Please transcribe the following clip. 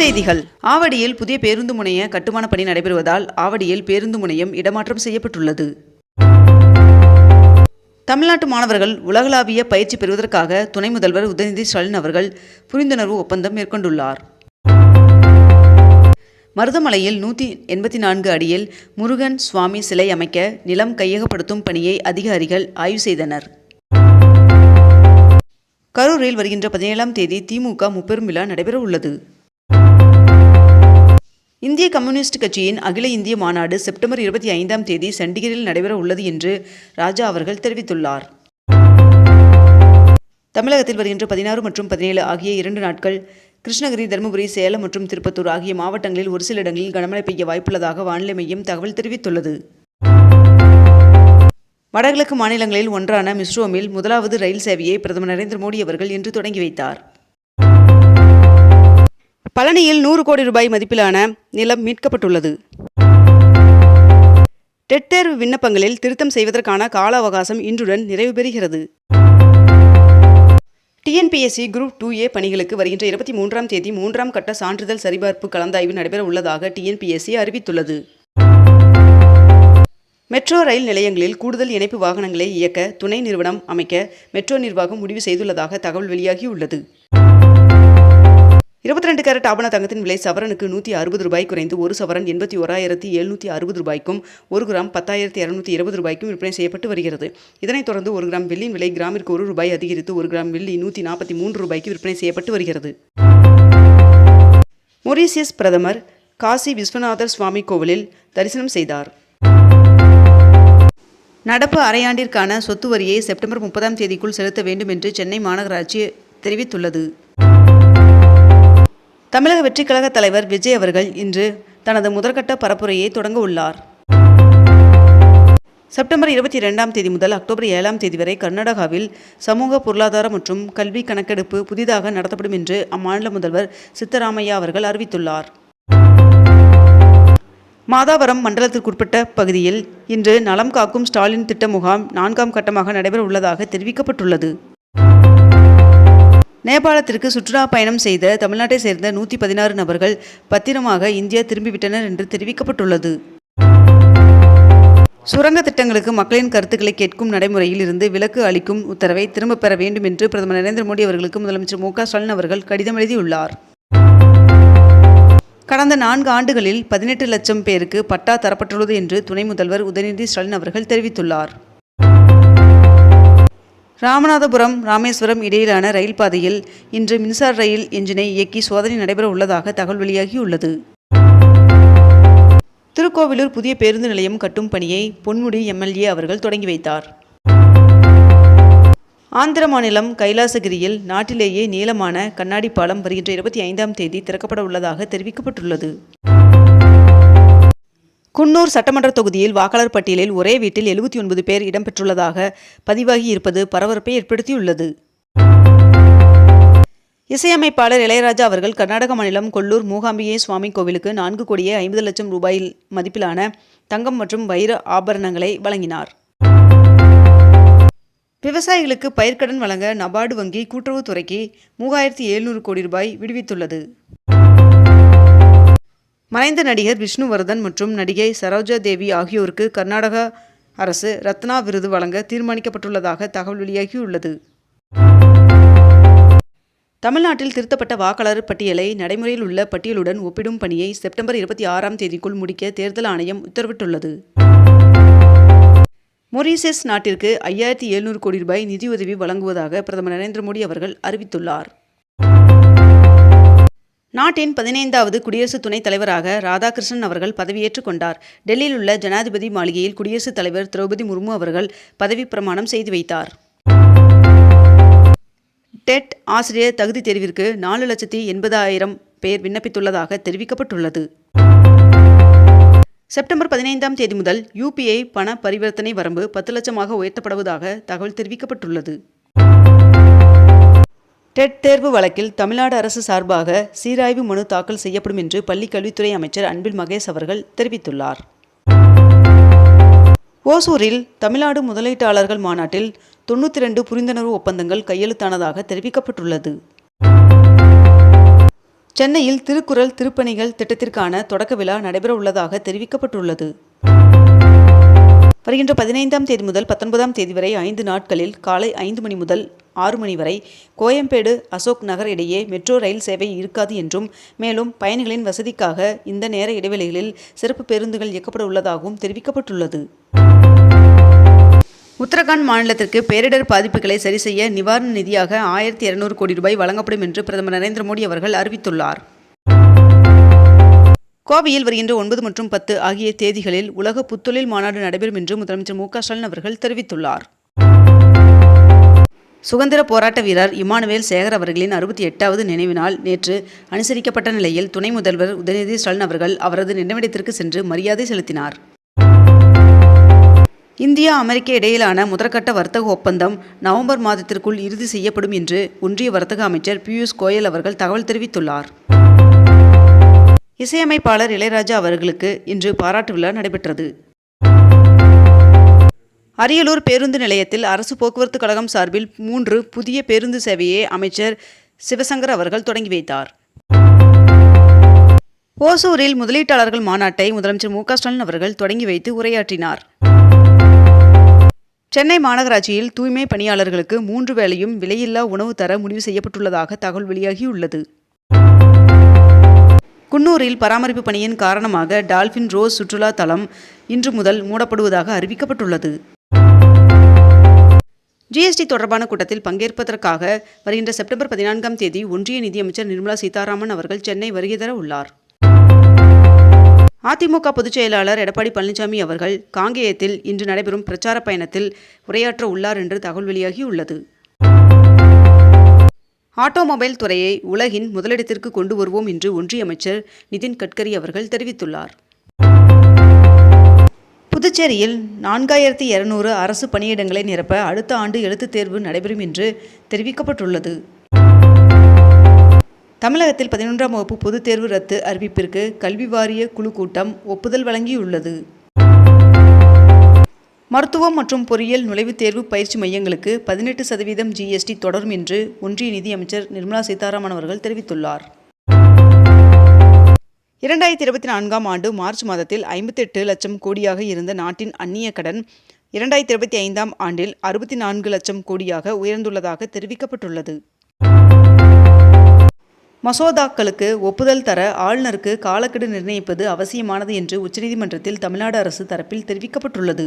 செய்திகள். ஆவடியில் புதிய பேருந்து முனைய கட்டுமான பணி நடைபெறுவதால் ஆவடியில் பேருந்து முனையம் இடமாற்றம் செய்யப்பட்டுள்ளது. தமிழ்நாட்டு மாணவர்கள் உலகளாவிய பயிற்சி பெறுவதற்காக துணை முதல்வர் உதயநிதி ஸ்டாலின் அவர்கள் புரிந்துணர்வு ஒப்பந்தம் மேற்கொண்டுள்ளார். மருதமலையில் நூற்றி எண்பத்தி நான்கு அடியில் முருகன் சுவாமி சிலை அமைக்க நிலம் கையகப்படுத்தும் பணியை அதிகாரிகள் ஆய்வு செய்தனர். கரூரில் வருகின்ற பதினேழாம் தேதி திமுக முப்பெரும் விழா நடைபெற உள்ளது இந்திய கம்யூனிஸ்ட் கட்சியின் அகில இந்திய மாநாடு செப்டம்பர் இருபத்தி ஐந்தாம் தேதி சண்டிகரில் நடைபெற உள்ளது என்று ராஜா அவர்கள் தெரிவித்துள்ளார். தமிழகத்தில் வருகின்ற பதினாறு மற்றும் பதினேழு ஆகிய இரண்டு நாட்கள் கிருஷ்ணகிரி தருமபுரி சேலம் மற்றும் திருப்பத்தூர் ஆகிய மாவட்டங்களில் ஒரு சில இடங்களில் கனமழை பெய்ய வாய்ப்புள்ளதாக வானிலை மையம் தகவல் தெரிவித்துள்ளது. வடகிழக்கு மாநிலங்களில் ஒன்றான மிஸ்ரோமில் முதலாவது ரயில் சேவையை பிரதமர் நரேந்திர மோடி அவர்கள் இன்று தொடங்கி வைத்தார். பழனியில் நூறு கோடி ரூபாய் மதிப்பிலான நிலம் மீட்கப்பட்டுள்ளது. டெட் தேர்வு விண்ணப்பங்களில் திருத்தம் செய்வதற்கான கால அவகாசம் இன்றுடன் நிறைவு பெறுகிறது. டிஎன்பிஎஸ்சி குரூப் டூ ஏ பணிகளுக்கு வருகின்ற இருபத்தி மூன்றாம் தேதி மூன்றாம் கட்ட சான்றிதழ் சரிபார்ப்பு கலந்தாய்வு நடைபெற உள்ளதாக டிஎன்பிஎஸ்சி அறிவித்துள்ளது. மெட்ரோ ரயில் நிலையங்களில் கூடுதல் இணைப்பு வாகனங்களை இயக்க துணை நிறுவனம் அமைக்க மெட்ரோ நிர்வாகம் முடிவு செய்துள்ளதாக தகவல் வெளியாகியுள்ளது. இருபத்தி ரெண்டு கேரட் ஆபண தங்கத்தின் விலை சவரனுக்கு நூற்றி அறுபது ரூபாய் குறைந்து ஒரு சவரன் எண்பத்தி ஓராயிரத்தி எழுநூற்றி அறுபது ரூபாய்க்கும் ஒரு கிராம் பத்தாயிரத்தி இரநூத்தி இருபது ரூபாய்க்கும் விற்பனை செய்யப்பட்டு வருகிறது. இதனைத் தொடர்ந்து ஒரு கிராம் வெள்ளியின் விலை கிராமிற்கு ஒரு ரூபாய் அதிகரித்து ஒரு கிராம் வெள்ளி நூற்றி நாற்பத்தி மூன்று ரூபாய்க்கு விற்பனை செய்யப்பட்டு வருகிறது. மொரீசியஸ் பிரதமர் காசி விஸ்வநாதர் சுவாமி கோவிலில் தரிசனம் செய்தார். நடப்பு அரையாண்டிற்கான சொத்து வரியை செப்டம்பர் முப்பதாம் தேதிக்குள் செலுத்த வேண்டும் என்று சென்னை மாநகராட்சி தெரிவித்துள்ளது. தமிழக வெற்றிக் கழக தலைவர் விஜய் அவர்கள் இன்று தனது முதற்கட்ட பரப்புரையை தொடங்க உள்ளார். செப்டம்பர் இருபத்தி இரண்டாம் தேதி முதல் அக்டோபர் ஏழாம் தேதி வரை கர்நாடகாவில் சமூக பொருளாதார மற்றும் கல்வி கணக்கெடுப்பு புதிதாக நடத்தப்படும் என்று அம்மாநில முதல்வர் சித்தராமையா அவர்கள் அறிவித்துள்ளார். மாதாவரம் மண்டலத்திற்குட்பட்ட பகுதியில் இன்று நலம் காக்கும் ஸ்டாலின் திட்ட முகாம் நான்காம் கட்டமாக நடைபெற உள்ளதாக தெரிவிக்கப்பட்டுள்ளது. நேபாளத்திற்கு சுற்றுலா பயணம் செய்த தமிழ்நாட்டை சேர்ந்த நூற்றி பதினாறு நபர்கள் பத்திரமாக இந்தியா திரும்பிவிட்டனர் என்று தெரிவிக்கப்பட்டுள்ளது. சுரங்க திட்டங்களுக்கு மக்களின் கருத்துக்களை கேட்கும் நடைமுறையில் இருந்து விலக்கு அளிக்கும் உத்தரவை திரும்பப் பெற வேண்டும் என்று பிரதமர் நரேந்திர மோடி அவர்களுக்கு முதலமைச்சர் மு க ஸ்டாலின் அவர்கள் கடிதம் எழுதியுள்ளார். கடந்த நான்கு ஆண்டுகளில் பதினெட்டு லட்சம் பேருக்கு பட்டா தரப்பட்டுள்ளது என்று துணை முதல்வர் உதயநிதி ஸ்டாலின் அவர்கள் தெரிவித்துள்ளார். ராமநாதபுரம் ராமேஸ்வரம் இடையிலான ரயில் பாதையில் இன்று மின்சார ரயில் எஞ்சினை இயக்கி சோதனை நடைபெற உள்ளதாக தகவல் வெளியாகியுள்ளது. திருக்கோவிலூர் புதிய பேருந்து நிலையம் கட்டும் பணியை பொன்முடி எம்எல்ஏ அவர்கள் தொடங்கி வைத்தார். ஆந்திர மாநிலம் கைலாசகிரியில் நாட்டிலேயே நீளமான கண்ணாடி பாலம் வருகின்ற இருபத்தி ஐந்தாம் தேதி திறக்கப்பட உள்ளதாக தெரிவிக்கப்பட்டுள்ளது. குன்னூர் சட்டமன்ற தொகுதியில் வாக்காளர் பட்டியலில் ஒரே வீட்டில் எழுபத்தி ஒன்பது பேர் இடம்பெற்றுள்ளதாக பதிவாகி இருப்பது பரபரப்பை ஏற்படுத்தியுள்ளது. இசையமைப்பாளர் இளையராஜா அவர்கள் கர்நாடக மாநிலம் கொல்லூர் மூகாம்பிகை சுவாமி கோவிலுக்கு நான்கு கோடியே ஐம்பது லட்சம் ரூபாயில் மதிப்பிலான தங்கம் மற்றும் வைர ஆபரணங்களை வழங்கினார். விவசாயிகளுக்கு பயிர்க்கடன் வழங்க நபார்டு வங்கி கூட்டுறவுத்துறைக்கு மூவாயிரத்தி எழுநூறு கோடி ரூபாய் விடுவித்துள்ளது. மறைந்த நடிகர் விஷ்ணுவர்தன் மற்றும் நடிகை சரோஜா தேவி ஆகியோருக்கு கர்நாடக அரசு ரத்னா விருது வழங்க தீர்மானிக்கப்பட்டுள்ளதாக தகவல் வெளியாகியுள்ளது. தமிழ்நாட்டில் திருத்தப்பட்ட வாக்காளர் பட்டியலை நடைமுறையில் உள்ள பட்டியலுடன் ஒப்பிடும் பணியை செப்டம்பர் இருபத்தி ஆறாம் தேதிக்குள் முடிக்க தேர்தல் ஆணையம் உத்தரவிட்டுள்ளது. மொரீசியஸ் நாட்டிற்கு ஐயாயிரத்தி எழுநூறு கோடி ரூபாய் நிதியுதவி வழங்குவதாக பிரதமர் நரேந்திர மோடி அவர்கள் அறிவித்துள்ளார். நாட்டின் பதினைந்தாவது குடியரசு துணைத் தலைவராக ராதாகிருஷ்ணன் அவர்கள் பதவியேற்றுக் கொண்டார். டெல்லியில் உள்ள ஜனாதிபதி மாளிகையில் குடியரசுத் தலைவர் திரௌபதி முர்மு அவர்கள் பதவி பிரமாணம் செய்து வைத்தார். டெட் ஆசிரியர் தகுதி தேர்விற்கு நாலு லட்சத்தி எண்பதாயிரம் பேர் விண்ணப்பித்துள்ளதாக தெரிவிக்கப்பட்டுள்ளது. செப்டம்பர் பதினைந்தாம் தேதி முதல் யூபிஐ பண பரிவர்த்தனை வரம்பு பத்து லட்சமாக உயர்த்தப்படுவதாக தகவல் தெரிவிக்கப்பட்டுள்ளது. டெட் தேர்வு வழக்கில் தமிழ்நாடு அரசு சார்பாக சீராய்வு மனு தாக்கல் செய்யப்படும் என்று பள்ளிக் கல்வித்துறை அமைச்சர் அன்பில் மகேஷ் அவர்கள் தெரிவித்துள்ளார். ஓசூரில் தமிழ்நாடு முதலீட்டாளர்கள் மாநாட்டில் தொண்ணூற்றி ரெண்டு புரிந்துணர்வு ஒப்பந்தங்கள் கையெழுத்தானதாக தெரிவிக்கப்பட்டுள்ளது. சென்னையில் திருக்குறள் திருப்பணிகள் திட்டத்திற்கான தொடக்க விழா நடைபெற உள்ளதாக தெரிவிக்கப்பட்டுள்ளது. வருகின்ற பதினைந்தாம் தேதி முதல் பத்தொன்பதாம் தேதி வரை ஐந்து நாட்களில் காலை ஐந்து மணி முதல் ஆறு மணி வரை கோயம்பேடு அசோக் நகர் இடையே மெட்ரோ ரயில் சேவை இருக்காது என்றும் மேலும் பயணிகளின் வசதிக்காக இந்த நேர இடைவெளிகளில் சிறப்பு பேருந்துகள் இயக்கப்பட உள்ளதாகவும் தெரிவிக்கப்பட்டுள்ளது. உத்தரகாண்ட் மாநிலத்திற்கு பேரிடர் பாதிப்புகளை சரிசெய்ய நிவாரண நிதியாக ஆயிரத்தி இருநூறு கோடி ரூபாய் வழங்கப்படும் என்று பிரதமர் நரேந்திர மோடி அவர்கள் அறிவித்துள்ளார். கோவையில் வருகின்ற ஒன்பது மற்றும் பத்து ஆகிய தேதிகளில் உலக புத்தொழில் மாநாடு நடைபெறும் என்று முதலமைச்சர் மு க ஸ்டாலின் அவர்கள் தெரிவித்துள்ளார். சுதந்திர போராட்ட வீரர் இமானுவேல் சேகர் அவர்களின் அறுபத்தி எட்டாவது நினைவினால் நேற்று அனுசரிக்கப்பட்ட நிலையில் துணை முதல்வர் உதயநிதி ஸ்டாலின் அவர்கள் அவரது நினைவிடத்திற்கு சென்று மரியாதை செலுத்தினார். இந்தியா அமெரிக்க இடையிலான முதற்கட்ட வர்த்தக ஒப்பந்தம் நவம்பர் மாதத்திற்குள் இறுதி செய்யப்படும் என்று ஒன்றிய வர்த்தக அமைச்சர் பியூஷ் கோயல் அவர்கள் தகவல் தெரிவித்துள்ளார். இசையமைப்பாளர் இளையராஜா அவர்களுக்கு இன்று பாராட்டு விழா நடைபெற்றது. அரியலூர் பேருந்து நிலையத்தில் அரசு போக்குவரத்து கழகம் சார்பில் மூன்று புதிய பேருந்து சேவையை அமைச்சர் சிவசங்கர் அவர்கள் தொடங்கி வைத்தார். ஓசூரில் முதலீட்டாளர்கள் மாநாட்டை முதலமைச்சர் மு ஸ்டாலின் அவர்கள் தொடங்கி வைத்து உரையாற்றினார். சென்னை மாநகராட்சியில் தூய்மை பணியாளர்களுக்கு மூன்று வேளையும் விலையில்லா உணவு தர முடிவு செய்யப்பட்டுள்ளதாக தகவல் வெளியாகியுள்ளது. குன்னூரில் பராமரிப்பு பணியின் காரணமாக டால்பின் ரோஸ் சுற்றுலா தளம் இன்று முதல் மூடப்படுவதாக அறிவிக்கப்பட்டுள்ளது. ஜிஎஸ்டி தொடர்பான கூட்டத்தில் பங்கேற்பதற்காக வருகின்ற செப்டம்பர் பதினான்காம் தேதி ஒன்றிய நிதியமைச்சர் நிர்மலா சீதாராமன் அவர்கள் சென்னை வருகை தர உள்ளார். அதிமுக பொதுச் செயலாளர் எடப்பாடி பழனிசாமி அவர்கள் காங்கேயத்தில் இன்று நடைபெறும் பிரச்சார பயணத்தில் உரையாற்ற உள்ளார் என்று தகவல் வெளியாகியுள்ளது. ஆட்டோமொபைல் துறையை உலகின் முதலிடத்திற்கு கொண்டு வருவோம் என்று ஒன்றிய அமைச்சர் நிதின் கட்கரி அவர்கள் தெரிவித்துள்ளார். புதுச்சேரியில் நான்காயிரத்தி இருநூறு அரசு பணியிடங்களை நிரப்ப அடுத்த ஆண்டு எழுத்துத் தேர்வு நடைபெறும் என்று தெரிவிக்கப்பட்டுள்ளது. தமிழகத்தில் பதினொன்றாம் வகுப்பு பொதுத் தேர்வு ரத்து அறிவிப்பிற்கு கல்வி வாரிய குழு கூட்டம் ஒப்புதல் வழங்கியுள்ளது. மருத்துவம் மற்றும் பொறியியல் நுழைவுத் தேர்வு பயிற்சி மையங்களுக்கு பதினெட்டு சதவீதம் ஜிஎஸ்டி தொடரும் என்று ஒன்றிய நிதியமைச்சர் நிர்மலா சீதாராமன் அவர்கள் தெரிவித்துள்ளார். இரண்டாயிரத்தி இருபத்தி நான்காம் ஆண்டு மார்ச் மாதத்தில் ஐம்பத்தெட்டு லட்சம் கோடியாக இருந்த நாட்டின் அந்நிய கடன் இரண்டாயிரத்தி இருபத்தி ஐந்தாம் ஆண்டில் அறுபத்தி நான்கு லட்சம் கோடியாக உயர்ந்துள்ளதாக தெரிவிக்கப்பட்டுள்ளது. மசோதாக்களுக்கு ஒப்புதல் தர ஆளுநருக்கு காலக்கெடு நிர்ணயிப்பது அவசியமானது என்று உச்சநீதிமன்றத்தில் தமிழ்நாடு அரசு தரப்பில் தெரிவிக்கப்பட்டுள்ளது.